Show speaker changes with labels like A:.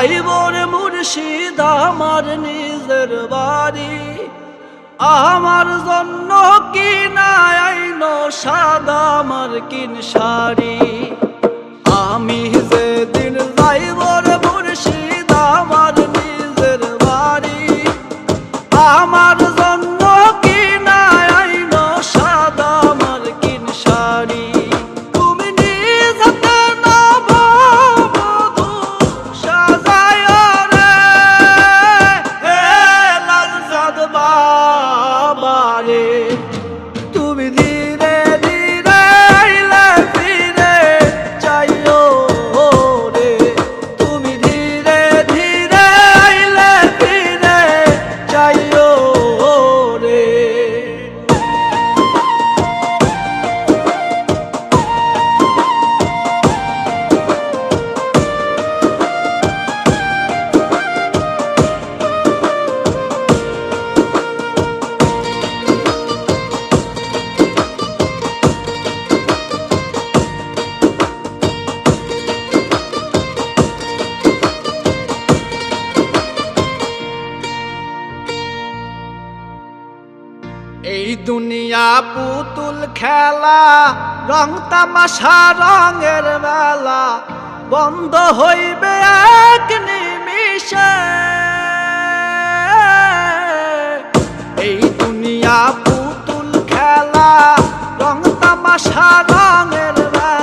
A: যাইবর মুর্শিদ আমার নিজের বাড়ি। আমার জন্য কি না আইন সাদা আমার কিন শাড়ি? আমি যেদিন যাইবর মুর্শিদ আমার নিজের বাড়ি, আমার এই দুনিয়া পুতুল খেলা, রং তামাশা, রঙের মেলা, বন্ধ হইবে এক নিমিষে। এই দুনিয়া পুতুল খেলা, রং তামাশা, রঙের মেলা